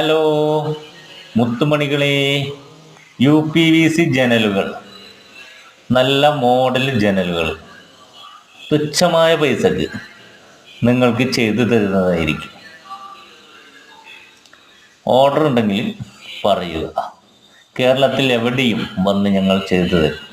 Hello. മുത്തുമണികളെ U P V C ജനലുകൾ. നല്ല മോഡൽ ജനലുകൾ. തുച്ഛമായ പൈസക്ക് നിങ്ങൾക്ക് ചെയ്തു തരുന്നതായിരിക്കും. ഓർഡർ ഉണ്ടെങ്കിൽ പറയുക. കേരളത്തിൽ എവിടെയും വന്ന് ഞങ്ങൾ ചെയ്തു തരും.